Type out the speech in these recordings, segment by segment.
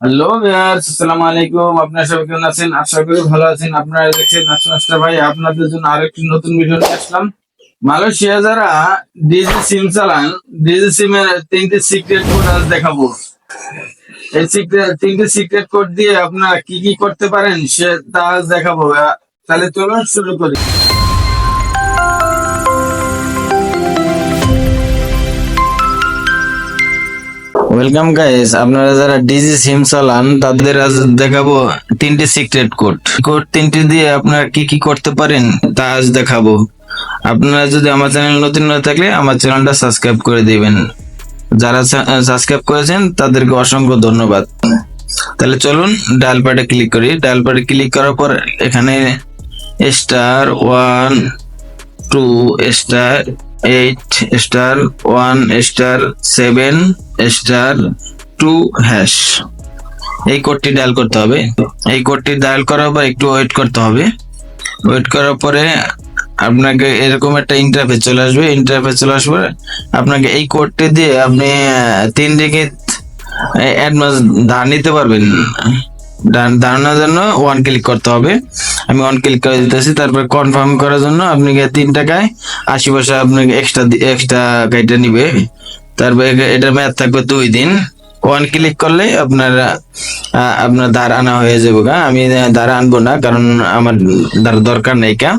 Hello viewers, আসসালামু আলাইকুম। আপনারা সবাই কেমন আছেন? আশা করি ভালো আছেন। আপনারা দেখছেন নাচনাস্টা ভাই, আপনাদের জন্য আরেকটি নতুন ভিডিও নিয়ে আসলাম। মালয়েশিয়া যারা ডিজি সিম চালান, ডিজি সিমের তিনটি সিক্রেট কোড আজ দেখাবো। এই সিক্রেট তিনটি সিক্রেট কোড দিয়ে আপনারা কি কি করতে পারেন, সে তা আজ দেখাবো। তাহলে চলুন শুরু করি। ওয়েলকাম গাইস আপনারা যারা ডিজি সিম চালান, তাদের আজ দেখাবো তিনটি সিক্রেট কোড কোড তিনটি দিয়ে আপনারা কি কি করতে পারেন, তা আজ দেখাবো। আপনারা যদি আমার চ্যানেল নতুন না থাকলে আমার চ্যানেলটা সাবস্ক্রাইব করে দিবেন। যারা সাবস্ক্রাইব করেছেন, তাদেরকে অসংখ্য ধন্যবাদ। তাহলে চলুন, ডায়াল প্যাডে ক্লিক করি। ডায়াল প্যাডে ক্লিক করার পর এখানে star one two star eight star one star seven star two hash. এই কোডটি ডায়াল করতে হবে। এই কোডটি ডায়াল করার পর একটু ওয়েট করতে হবে। ওয়েট করার পরে আপনাকে এরকম একটা ইন্টারফেস চলে আসবে। ইন্টারফেস চলে আসবে আপনাকে এই কোডটি দিয়ে আপনি তিন দিকে অ্যাডভান্স ধার নিতে পারবেন। ধারণার জন্য ওয়ান ক্লিক করতে হবে। আমি ওয়ান ক্লিক করে দিতেছি, তারপর কনফার্ম করার জন্য আপনাকে তিন টাকায় আশি পয়সা আপনাকে এক্সট্রা এক্সট্রা গাড়িটা নিবে। তারপর এটার মেয়াদ থাকবে দুই দিন। ওয়ান ক্লিক করলে আপনার আপনার ধার আনা হয়ে যাবে গা। আমি ধার আনব না, কারণ আমার ধার দরকার নেই কা।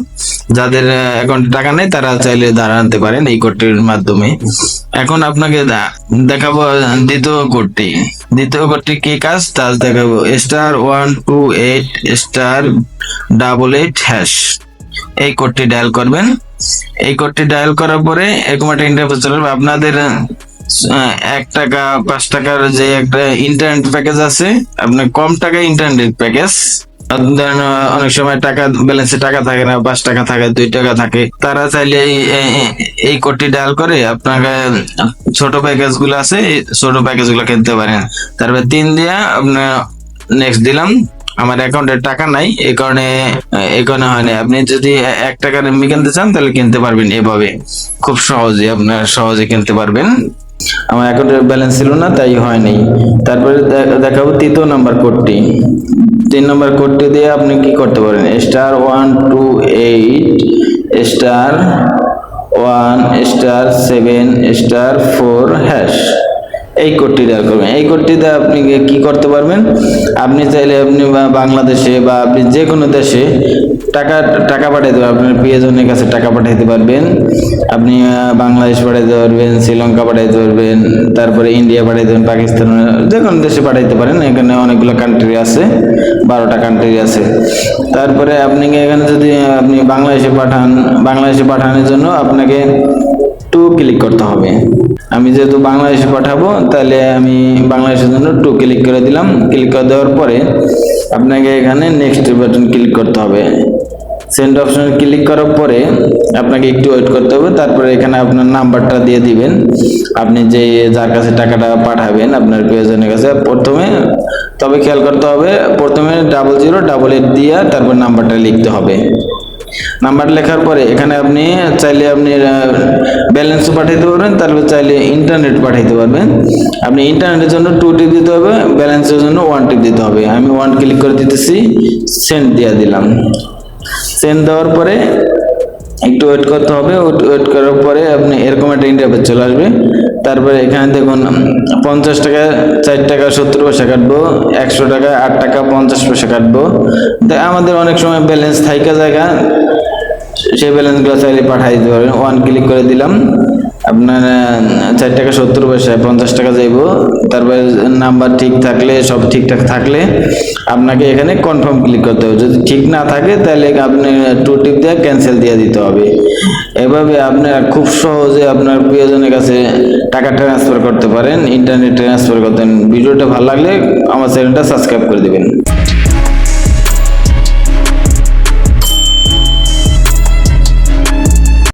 যাদের অ্যাকাউন্টে টাকা নেই, তারা চাইলে ধার আনতে পারেন এই কোডটির মাধ্যমে। এখন আপনাকে দেখাবো দ্বিতীয় কোডটি। দ্বিতীয় কোডটি কি কাজ? তা দেখাবো। Star one two eight star double eight hash এই কোডটি ডায়াল করবেন। এই কোডটি ডায়াল করার পরে, এরকম একটা ইন্টারফেস চলে আসবে। আপনাদের এক টাকা, পাঁচ টাকার যে একটা ইন্টারনেট প্যাকেজ আছে, আপনার কম টাকায় ইন্টারনেট প্যাকেজ ধরেন অনেক সময় টাকা ব্যালেন্সে টাকা থাকে না, পাঁচ টাকা থাকে, দুই টাকা থাকে। তারা চাইলে এই- কোডটি ডায়াল করে আপনাকে ছোট প্যাকেজগুলো আছে ছোট প্যাকেজগুলো কিনতে পারেন তারপর তিন দিয়া আপনার নেক্সট দিলাম, আমার অ্যাকাউন্টে টাকা নাই, এই কারণে এই কারণে হয় আপনি যদি এক টাকার কিনতে চান, তাহলে কিনতে পারবেন এভাবে। খুব সহজে, আপনার সহজে কিনতে পারবেন। আমার অ্যাকাউন্টে ব্যালেন্স ছিল না, তাই হয়নি। তারপরে দেখাবো তৃতীয় নাম্বার কোডটি তিন নম্বর কোডটি দিয়ে আপনি কি করতে পারেন? Star one two eight star one star seven star four hash এই কোডটি ডায়াল করবেন। এই কোডটিতে আপনি কি- করতে পারবেন? আপনি চাইলে আপনি বাংলাদেশে বা আপনি যে কোনো দেশে টাকা টাকা পাঠাইতে পারবেন। আপনার প্রিয়জনের কাছে টাকা পাঠাইতে পারবেন। আপনি বাংলাদেশ পাঠাইতে পারবেন, শ্রীলঙ্কা পাঠাইতে পারবেন, তারপরে ইন্ডিয়া পাঠাইতে পারবেন, পাকিস্তান, যে কোনো দেশে পাঠাইতে পারেন। এখানে অনেকগুলো কান্ট্রি আছে, বারোটা কান্ট্রি আছে। তারপরে আপনি এখানে যদি আপনি বাংলাদেশে পাঠান, বাংলাদেশে পাঠানোর জন্য আপনাকে টু ক্লিক করতে হবে। আমি যেহেতু বাংলাদেশে পাঠাবো, তাহলে আমি বাংলাদেশের জন্য টু ক্লিক করে দিলাম। ক্লিক করে দেওয়ার পরে আপনাকে এখানে নেক্সট বাটন ক্লিক করতে হবে। সেন্ড অপশনে ক্লিক করার পরে আপনাকে একটু ওয়েট করতে হবে। তারপরে এখানে আপনার নাম্বারটা দিয়ে দিবেন। আপনি যে যার কাছে টাকাটা পাঠাবেন, আপনার প্রিয়জনের কাছে প্রথমে, তবে খেয়াল করতে হবে, প্রথমে ডাবল জিরো ডাবল এইট দিয়ে তারপর নাম্বারটা লিখতে হবে। নাম্বার লেখার পরে এখানে আপনি চাইলে আপনি ব্যালেন্স পাঠাইতে পারবেন তারপর চাইলে ইন্টারনেট পাঠাইতে পারবেন। আপনি ইন্টারনেটের জন্য টু টিপ দিতে হবে ব্যালেন্সের জন্য ওয়ান টিপ দিতে হবে। আমি ওয়ান ক্লিক করে দিতেছি সেন্ড দিয়ে দিলাম। সেন্ড দেওয়ার পরে একটু ওয়েট করতে হবে ওয়েট করার পরে আপনি এরকম একটা ইন্টারভিউ চলে আসবে। তারপরে এখানে দেখুন, পঞ্চাশ টাকা চার টাকা, সত্তর পয়সা কাটবো, একশো টাকা, আট টাকা, পঞ্চাশ পয়সা কাটবো। আমাদের অনেক সময় ব্যালেন্স থাইকা জায়গা সেই ব্যালেন্সগুলো চাইলে পাঠাই দিতে পারবেন। ওয়ান ক্লিক করে দিলাম। আপনার চার টাকা সত্তর পয়সা, পঞ্চাশ টাকা যাইব। তারপরে নাম্বার ঠিক থাকলে, সব ঠিকঠাক থাকলে আপনাকে এখানে কনফার্ম ক্লিক করতে হবে। যদি ঠিক না থাকে, তাহলে আপনি টু টিপ দিয়ে ক্যান্সেল দিয়ে দিতে হবে। এভাবে আপনারা খুব সহজে আপনার প্রিয়জনের কাছে টাকা ট্রান্সফার করতে পারেন ইন্টারনেট ট্রান্সফার করতেন ভিডিওটা ভালো লাগলে আমার চ্যানেলটা সাবস্ক্রাইব করে দিবেন।